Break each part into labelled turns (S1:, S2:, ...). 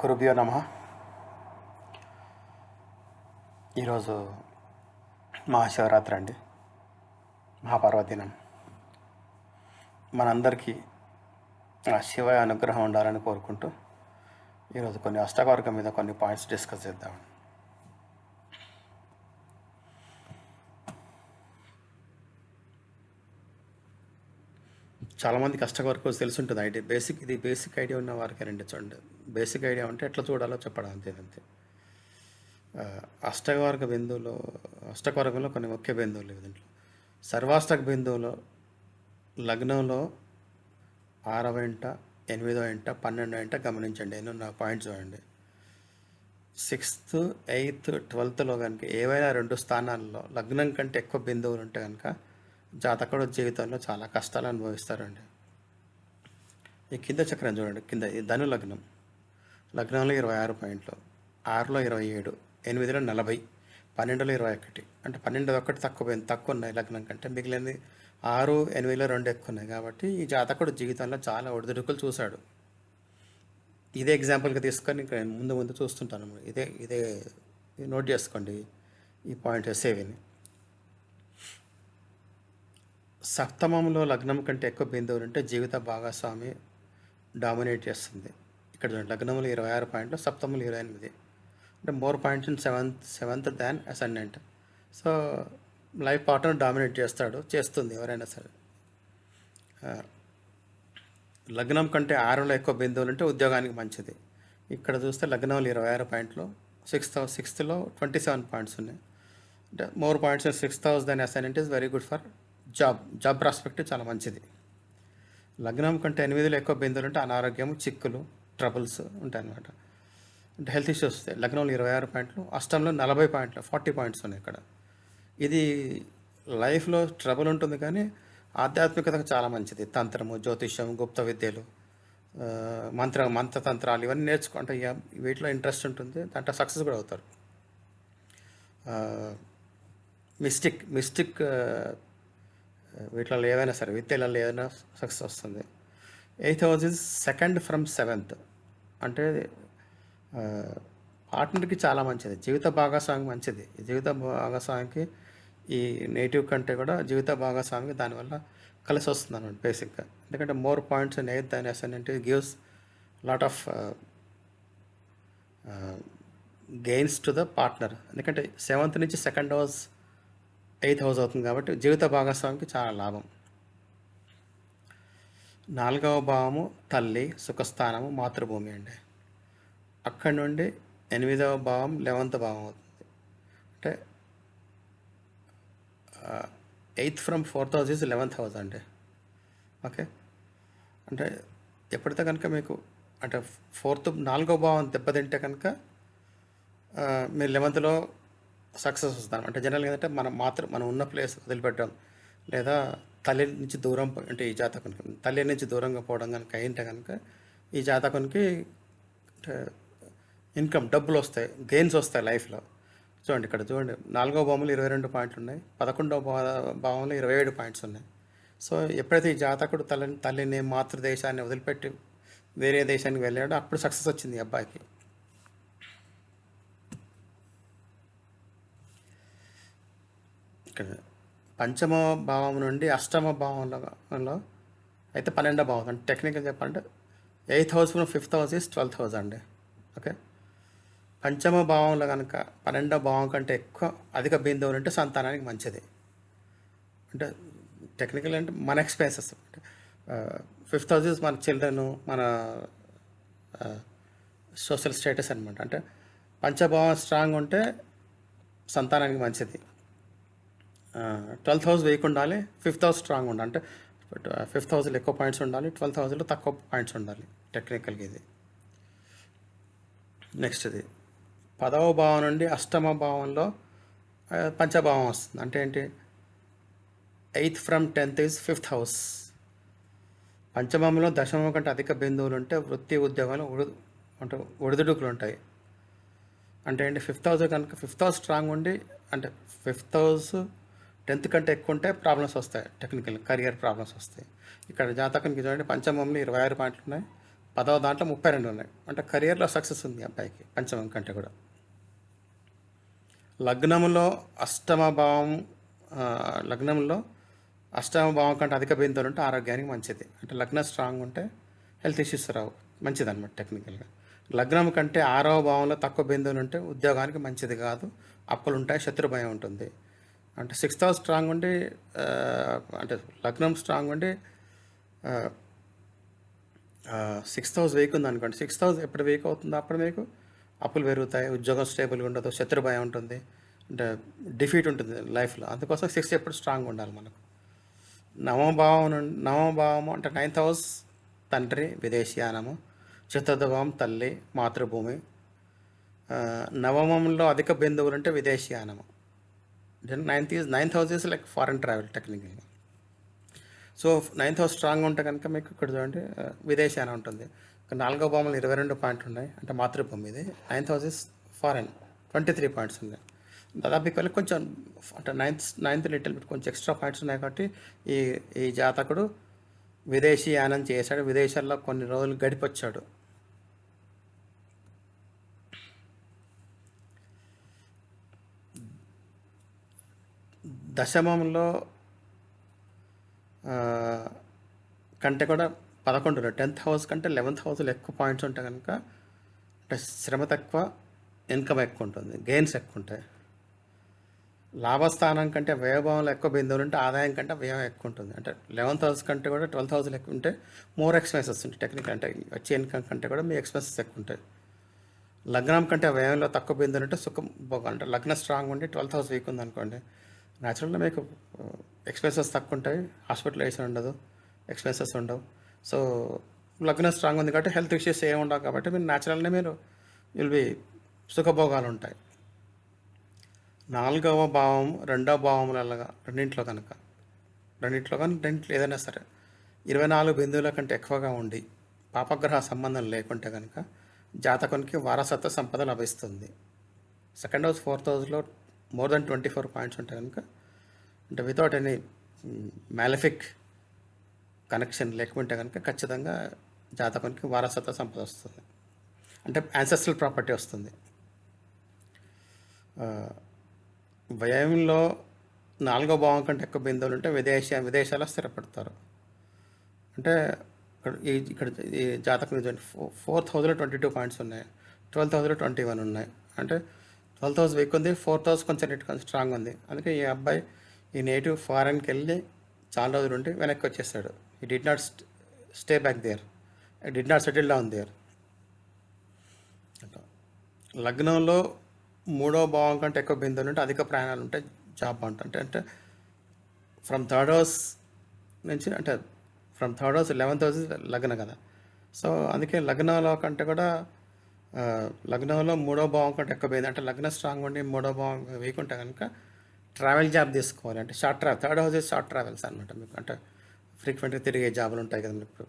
S1: గురుభ్యో నమ. ఈరోజు మహాశివరాత్రి అండి మహాపర్వదినం. మనందరికీ ఆ శివ అనుగ్రహం ఉండాలని కోరుకుంటూ ఈరోజు కొన్ని అష్టవర్గం మీద కొన్ని పాయింట్స్ డిస్కస్ చాలామంది చాలామందికి అష్టవర్గం తెలుసుంటుంది ఐడియా. బేసిక్ ఇది బేసిక్ ఐడియా ఉన్న వారికి రండి చూడండి. బేసిక్ ఐడియా ఉంటే ఎట్లా చూడాలో చెప్పడం అంతే అంతే. అష్టవర్గ బిందువులో అష్టవర్గంలో కొన్ని ముఖ్య బిందువులు లేవు దీంట్లో. సర్వాష్టక బిందువులో లగ్నంలో ఆరవ ఇంట ఎనిమిదో ఇంట పన్నెండో ఇంట గమనించండి. నేను నా పాయింట్ చూడండి. సిక్స్త్ ఎయిత్ ట్వెల్త్లో కనుక ఏవైనా రెండు స్థానాల్లో లగ్నం కంటే ఎక్కువ బిందువులు ఉంటే కనుక జాతకుడు జీవితంలో చాలా కష్టాలు అనుభవిస్తారండి. ఈ కింద చక్రం చూడండి. కింద ఈ ధను లగ్నం. లగ్నంలో ఇరవై ఆరు పాయింట్లు. ఆరులో ఇరవై ఏడు. ఎనిమిదిలో నలభై. పన్నెండులో ఇరవై ఒకటి. అంటే పన్నెండు ఒకటి తక్కువ తక్కువ ఉన్నాయి లగ్నం కంటే. మిగిలినది ఆరు ఎనిమిదిలో రెండు ఎక్కువ ఉన్నాయి కాబట్టి ఈ జాతకుడు జీవితంలో చాలా ఒడిదుడుకులు చూశాడు. ఇదే ఎగ్జాంపుల్గా తీసుకొని నేను ముందు ముందు చూస్తుంటాను. ఇదే ఇదే నోట్ చేసుకోండి ఈ పాయింట్ సేవిని సప్తమంలో లగ్నం కంటే ఎక్కువ బిందువులు ఉంటే జీవిత భాగస్వామి డామినేట్ చేస్తుంది. ఇక్కడ చూడండి ఇరవై ఆరు పాయింట్లు సప్తములు ఇరవై ఎనిమిది. అంటే more points in seventh seventh than ascendant so life partner dominate చేస్తాడు చేస్తుంది ఎవరైనా సరే. లగ్నం కంటే ఆరులో ఎక్కువ బిందువులు ఉంటే ఉద్యోగానికి మంచిది. ఇక్కడ చూస్తే లగ్నంలో ఇరవై ఆరు పాయింట్లు సిక్స్త్ సిక్స్త్లో ట్వంటీ సెవెన్ పాయింట్స్ ఉన్నాయి. అంటే more points six house than assignment is very good for job job prospect చాలా మంచిది. లగ్నం కంటే ఎనిమిదిలో ఎక్కువ బిందులు ఉంటే అనారోగ్యం చిక్కులు ట్రబుల్స్ ఉంటాయి అన్నమాట అంటే హెల్త్ ఇష్యూస్ వస్తాయి. లగ్నంలో ఇరవై ఆరు పాయింట్లు అష్టంలో నలభై పాయింట్లు ఫార్టీ పాయింట్స్ ఉన్నాయి ఇక్కడ. ఇది లైఫ్లో ట్రబుల్ ఉంటుంది కానీ ఆధ్యాత్మికతకు చాలా మంచిది. తంత్రము జ్యోతిష్యం గుప్త విద్యలు మంత్ర మంత్రతంత్రాలు ఇవన్నీ నేర్చుకుంటే ఇక వీటిలో ఇంట్రెస్ట్ ఉంటుంది దాంట్లో సక్సెస్ కూడా అవుతారు. మిస్టిక్ మిస్టిక్ వీటిలో ఏవైనా సరే విత్తేలలో ఏదైనా సక్సెస్ వస్తుంది. Eighth house is second from seventh అంటే పార్ట్నర్కి చాలా మంచిది. జీవిత భాగస్వామి మంచిది. జీవిత భాగస్వామికి ఈ నేటివ్ కంటే కూడా జీవిత భాగస్వామికి దానివల్ల కలిసి వస్తుంది అనమాట బేసిక్గా ఎందుకంటే more points and eighth than ascent gives lot of gains to the partner ఎందుకంటే సెవెంత్ నుంచి సెకండ్ హౌస్ ఎయిత్ హౌస్ అవుతుంది కాబట్టి జీవిత భాగస్వామికి చాలా లాభం. నాలుగవ భావము తల్లి సుఖస్థానము మాతృభూమి అండి. అక్కడి నుండి ఎనిమిదవ భావం లెవెంత్ భావం అవుతుంది. అంటే eighth from fourth house is eleventh house అండి. ఓకే? అంటే ఎప్పుడైతే కనుక మీకు అంటే ఫోర్త్ నాలుగో భావం దెబ్బతింటే కనుక మీరు లెవెంత్లో సక్సెస్ వస్తాం అంటే జనరల్గా ఏంటంటే మనం మాత్రం మనం ఉన్న ప్లేస్ వదిలిపెట్టడం లేదా తల్లి నుంచి దూరం అంటే ఈ జాతకునికి తల్లి నుంచి దూరంగా పోవడం కనుక అయింటే కనుక ఈ జాతకునికి అంటే ఇన్కమ్ డబ్బులు వస్తాయి గెయిన్స్ వస్తాయి లైఫ్లో చూడండి ఇక్కడ చూడండి నాలుగో భావంలో ఇరవై రెండు పాయింట్లు ఉన్నాయి పదకొండవ భా- భావంలో ఇరవై ఏడు పాయింట్స్ ఉన్నాయి. సో ఎప్పుడైతే ఈ జాతకుడు తల్లిని తల్లిని మాతృదేశాన్ని వదిలిపెట్టి వేరే దేశానికి వెళ్ళాడో అప్పుడు సక్సెస్ వచ్చింది ఈ అబ్బాయికి. ఇక్కడ పంచమ భావం నుండి అష్టమ భావంలో అయితే పన్నెండో భావం. అంటే టెక్నికల్ చెప్పాలంటే eighth house from fifth house is twelfth house అండి. ఓకే? పంచమ భావంలో కనుక పన్నెండో భావం కంటే ఎక్కువ అధిక బిందువులు ఉంటే సంతానానికి మంచిది. అంటే టెక్నికల్ అంటే మన ఎక్స్పెన్సెస్ అంటే ఫిఫ్త్ హౌస్ ఇస్ మన చిల్డ్రన్ మన సోషల్ స్టేటస్ అనమాట అంటే పంచభావం స్ట్రాంగ్ ఉంటే సంతానానికి మంచిది. ట్వెల్త్ హౌస్ వేయకుండా ఉండాలి ఫిఫ్త్ హౌస్ స్ట్రాంగ్ ఉండాలి. అంటే ఫిఫ్త్ హౌస్లో ఎక్కువ పాయింట్స్ ఉండాలి ట్వెల్త్ హౌస్లో తక్కువ పాయింట్స్ ఉండాలి టెక్నికల్గా ఇది. నెక్స్ట్ ఇది పదవ భావం నుండి అష్టమ భావంలో పంచభావం వస్తుంది. అంటే ఏంటి? Eighth from tenth is fifth house. పంచమంలో దశమం కంటే అధిక బిందువులు ఉంటే వృత్తి ఉద్యోగాలు ఉడు అంటే ఒడిదుడుకులు ఉంటాయి. అంటే ఏంటి? ఫిఫ్త్ హౌస్ కనుక ఫిఫ్త్ హౌస్ స్ట్రాంగ్ ఉండి అంటే ఫిఫ్త్ హౌస్ టెన్త్ కంటే ఎక్కువ ఉంటే ప్రాబ్లమ్స్ వస్తాయి టెక్నికల్ కెరియర్ ప్రాబ్లమ్స్ వస్తాయి. ఇక్కడ జాతకానికి చూడండి పంచమంలో ఇరవై ఆరు పాయింట్లు ఉన్నాయి పదవ దాంట్లో ముప్పై రెండు ఉన్నాయి. అంటే కెరియర్లో సక్సెస్ ఉంది అబ్బాయికి పంచమం కంటే కూడా. లగ్నంలో అష్టమ భావం లగ్నంలో అష్టమ భావం కంటే అధిక బిందువులు ఉంటే ఆరోగ్యానికి మంచిది. అంటే లగ్నం స్ట్రాంగ్ ఉంటే హెల్త్ ఇష్యూస్ రావు మంచిది అనమాట టెక్నికల్గా లగ్నం కంటే ఆరవ భావంలో తక్కువ బిందువులు ఉంటే ఉద్యోగానికి మంచిది కాదు అప్పులు ఉంటాయి శత్రు భయం ఉంటుంది. అంటే సిక్స్త్ హౌస్ స్ట్రాంగ్ ఉండి అంటే లగ్నం స్ట్రాంగ్ ఉండి సిక్స్త్ హౌస్ వీక్ ఉంది అనుకోండి. సిక్స్త్ హౌస్ ఎప్పుడు వీక్ అవుతుందో అప్పుడు మీకు? అప్పులు పెరుగుతాయి ఉద్యోగం స్టేబుల్గా ఉండదు శత్రు భయం ఉంటుంది అంటే డిఫీట్ ఉంటుంది లైఫ్లో. అందుకోసం సిక్స్త్ ఎప్పుడు స్ట్రాంగ్ ఉండాలి మనకు. నవమభావం నుండి నవమభావము అంటే నైన్త్ హౌస్ తండ్రి విదేశీయానము చతుర్థ తల్లి మాతృభూమి. నవమంలో అధిక బిందువులు అంటే విదేశీయానము. Ninth is ninth house is like foreign travel టెక్నికల్గా సో నైన్త్ హౌస్ స్ట్రాంగ్ ఉంటే కనుక మీకు ఇక్కడ చూడండి విదేశాన ఉంటుంది. నాలుగో భావంలో ఇరవై రెండు పాయింట్లు ఉన్నాయి అంటే మాతృభూమి ఇది. Ninth house is foreign twenty three points ఉన్నాయి దాదాపు ఇక్కడ కొంచెం అంటే నైన్త్ నైన్త్ లిటిల్ బిట్ కొంచెం ఎక్స్ట్రా పాయింట్స్ ఉన్నాయి కాబట్టి ఈ ఈ జాతకుడు విదేశీ యానం చేశాడు విదేశాల్లో కొన్ని రోజులు గడిపొచ్చాడు. దశమంలో కంటే కూడా పదకొండు టెన్త్ హౌస్ కంటే లెవెన్త్ హౌస్లో ఎక్కువ పాయింట్స్ ఉంటాయి కనుక అంటే శ్రమ తక్కువ ఇన్కమ్ ఎక్కువ ఉంటుంది గెయిన్స్ ఎక్కువ ఉంటాయి. లాభస్థానం కంటే వ్యయభావంలో ఎక్కువ బిందువులు ఉంటే ఆదాయం కంటే వ్యయం ఎక్కువ ఉంటుంది. అంటే లెవెన్త్ హౌస్ కంటే కూడా ట్వెల్త్ హౌస్లో ఎక్కువ ఉంటే మోర్ ఎక్స్పెన్సెస్ ఉంటాయి టెక్నికల్ అంటే వచ్చే ఇన్కమ్ కంటే కూడా మీ ఎక్స్పెన్సెస్ ఎక్కువ ఉంటాయి. లగ్నం కంటే వ్యయంలో తక్కువ బిందువులు ఉంటే సుఖం భోగాలు అంటే లగ్నం స్ట్రాంగ్ ఉండి ట్వెల్త్ హౌస్ వీక్ ఉంది అనుకోండి న్యాచురల్గా మీకు ఎక్స్పెన్సెస్ తక్కువ ఉంటాయి హాస్పిటలైజేషన్ ఉండదు. ఎక్స్పెన్సెస్ ఉండవు. సో లగ్నం స్ట్రాంగ్ ఉంది కాబట్టి హెల్త్ ఇష్యూస్ ఏమి ఉండవు కాబట్టి మీరు న్యాచురల్గా మీరు విల్ బి సుఖభోగాలు ఉంటాయి నాలుగవ భావం రెండవ భావములగా రెండింటిలో కనుక రెండింటిలో కానీ రెండింటిలో ఏదైనా సరే ఇరవై నాలుగు బిందువుల కంటే ఎక్కువగా ఉండి పాపగ్రహ సంబంధం లేకుంటే కనుక జాతకునికి వారసత్వ సంపద లభిస్తుంది. సెకండ్ హౌస్ ఫోర్త్ హౌస్లో more than twenty four points ఉంటాయి కనుక. అంటే వితౌట్ ఎనీ మ్యాలిఫిక్ కనెక్షన్ లేకుంటే కనుక ఖచ్చితంగా జాతకునికి వారసత్వ సంపద వస్తుంది. అంటే యాన్సెస్ట్రల్ ప్రాపర్టీ వస్తుంది. వ్యయంలో నాలుగో భావం కంటే ఎక్కువ బిందువులు ఉంటే విదేశ విదేశాల్లో స్థిరపడతారు. అంటే ఇక్కడ ఈ ఇక్కడ ఈ జాతకం four four thousand twenty two points ఉన్నాయి. ట్వెల్వ్ థౌజండ్ ట్వంటీ వన్ ఉన్నాయి. అంటే ట్వెల్వ్ థౌసండ్ వీక్ ఉంది ఫోర్ థౌసండ్ కొంచెం రేట్ కొంచెం స్ట్రాంగ్ ఉంది. అందుకే ఈ అబ్బాయి ఈ నేటివ్ ఫారెన్కి వెళ్ళి చాలా రోజులు ఉండి వెనక్కి వచ్చేస్తాడు ఈ did not stay back there did not settle down there లగ్నంలో మూడో భావం కంటే ఎక్కువ బిందువులు ఉంటే అధిక ప్రయాణాలు ఉంటాయి జాబ్ బాగుంటుంది అంటే అంటే ఫ్రమ్ థర్డ్ హౌస్ నుంచి అంటే from third house eleventh house లగ్న కదా. సో అందుకే లగ్నంలో కంటే కూడా లగ్నంలో మూడో భావం కంటే ఎక్కువ పోయింది అంటే లగ్న స్ట్రాంగ్ ఉండి మూడో భావం వీక్ ఉంటే కనుక ట్రావెల్ జాబ్ తీసుకోవాలి అంటే short travel third house short travels అనమాట మీకు. అంటే ఫ్రీక్వెంట్గా తిరిగే జాబులు ఉంటాయి కదా మీకు.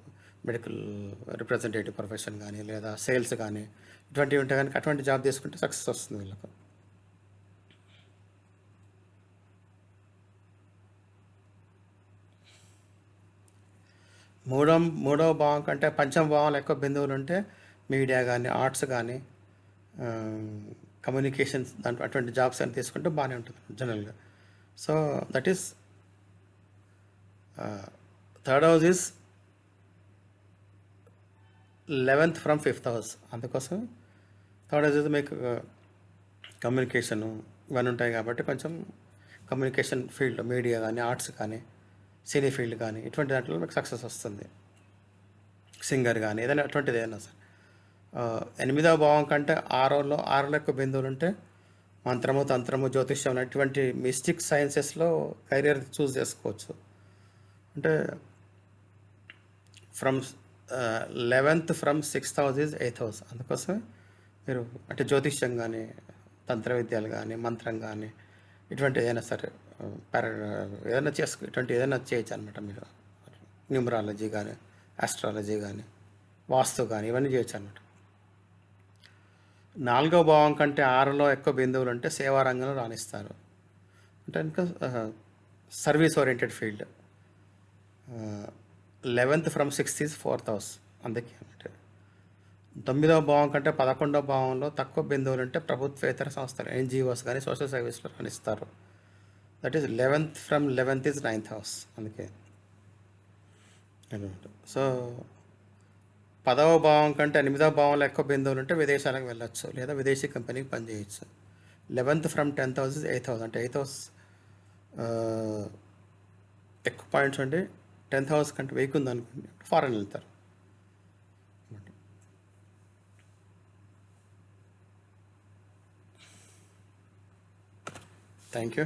S1: మెడికల్ రిప్రజెంటేటివ్ ప్రొఫెషన్ కానీ లేదా సేల్స్ కానీ ఇటువంటివి ఉంటాయి కనుక అటువంటి జాబ్ తీసుకుంటే సక్సెస్ వస్తుంది వీళ్ళకు. మూడో మూడో భావం కంటే పంచమ భావంలో ఎక్కువ బిందువులు ఉంటే మీడియా కానీ ఆర్ట్స్ కానీ కమ్యూనికేషన్స్ దాంట్లో అటువంటి జాబ్స్ అని తీసుకుంటే బాగానే ఉంటుంది జనరల్గా. So that is third house is eleventh from fifth house. అందుకోసం థర్డ్ హౌస్ మీకు కమ్యూనికేషను ఇవన్నీ ఉంటాయి కాబట్టి కొంచెం కమ్యూనికేషన్ ఫీల్డ్ మీడియా కానీ ఆర్ట్స్ కానీ సినీ ఫీల్డ్ కానీ ఇటువంటి దాంట్లో మీకు సక్సెస్ వస్తుంది. సింగర్ కానీ ఏదైనా అటువంటిది ఏదైనా సరే. ఎనిమిదవ భావం కంటే ఆరోలో ఆరు లెక్క బిందువులు ఉంటే మంత్రము తంత్రము జ్యోతిష్యం అటువంటి మిస్టిక్ సైన్సెస్లో కెరియర్ చూస్ చేసుకోవచ్చు. అంటే from eleventh from sixth house is eighth house. అందుకోసమే మీరు అంటే జ్యోతిష్యం కానీ తంత్ర విద్యలు కానీ మంత్రం కానీ ఇటువంటి ఏదైనా సరే పార ఏదైనా చేసుకు ఇటువంటి ఏదైనా చేయొచ్చు అనమాట మీరు. న్యూమరాలజీ కానీ ఆస్ట్రాలజీ కానీ వాస్తు కానీ ఇవన్నీ చేయొచ్చు అనమాట నాలుగో భావం కంటే ఆరులో ఎక్కువ బిందువులు ఉంటే సేవా రంగంలో రాణిస్తారు. అంటే ఇంకా service oriented field eleventh from sixth is fourth house అందుకే అంటే తొమ్మిదవ భావం కంటే పదకొండవ భావంలో తక్కువ బిందువులు ఉంటే ప్రభుత్వేతర సంస్థలు ఎన్జిఓస్ కానీ సోషల్ సర్వీస్లో రాణిస్తారు. That is eleventh from eleventh is ninth house అందుకే. సో పదవ భావం కంటే ఎనిమిదవ భావంలో ఎక్కువ బిందువులు ఉంటే విదేశాలకు వెళ్ళొచ్చు లేదా విదేశీ కంపెనీకి పనిచేయచ్చు. Eleventh from tenth house eighth house అంటే ఎయిత్ హౌస్ ఎక్కువ పాయింట్స్ అంటే టెన్త్ హౌస్ కంటే వెయ్యి ఉందనుకోండి ఫారెన్ వెళ్తారు. Thank you